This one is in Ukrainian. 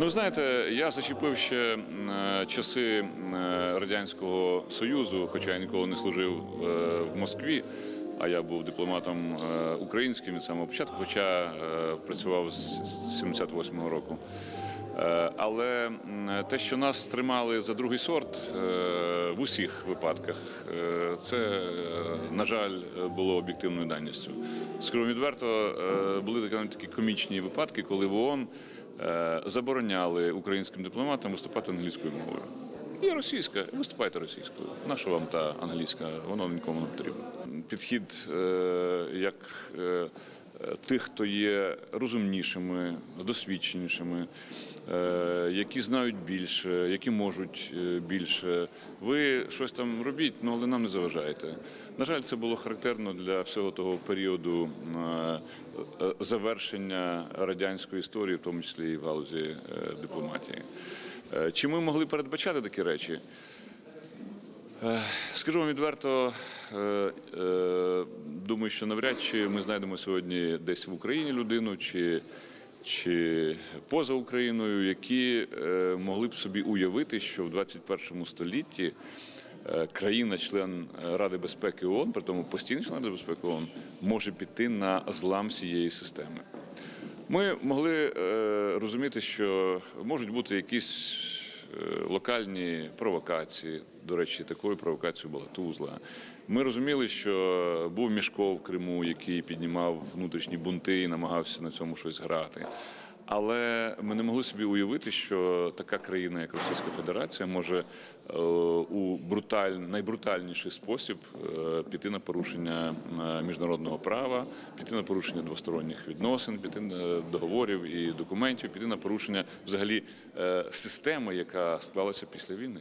Ну, знаєте, я зачепив ще е, часи е, Радянського Союзу, хоча я ніколи не служив е, в Москві, а я був дипломатом українським від самого початку, хоча працював з 78-го року. Але те, що нас тримали за другий сорт в усіх випадках, е, це, е, на жаль, було об'єктивною даністю. Скажу відверто, е, були такі комічні випадки, коли в ООН забороняли українським дипломатам виступати англійською мовою. Є російська, виступайте російською. Наша вам та англійська, воно нікому не потрібно. Підхід як тих, хто є розумнішими, досвідченішими, е, які знають більше, які можуть е, більше. Ви щось там робіть, ну але нам не заважайте. На жаль, це було характерно для всього того періоду е, завершення радянської історії, в тому числі і в галузі дипломатії. Чи ми могли передбачати такі речі? Скажу вам відверто, думаю, що навряд чи ми знайдемо сьогодні десь в Україні людину чи, чи поза Україною, які е, могли б собі уявити, що в 21 столітті е, країна-член Ради безпеки ООН, при тому постійний член Ради безпеки ООН, може піти на злам цієї системи. Ми могли е, розуміти, що можуть бути якісь локальні провокації. До речі, такою провокацією була Тузла. Ми розуміли, що був Мішков в Криму, який піднімав внутрішні бунти і намагався на цьому щось грати. Але ми не могли собі уявити, що така країна, як Російська Федерація, може е, у бруталь, найбрутальніший спосіб е, піти на порушення е, міжнародного права, піти на порушення двосторонніх відносин, піти на договорів і документів, піти на порушення взагалі системи, яка склалася після війни.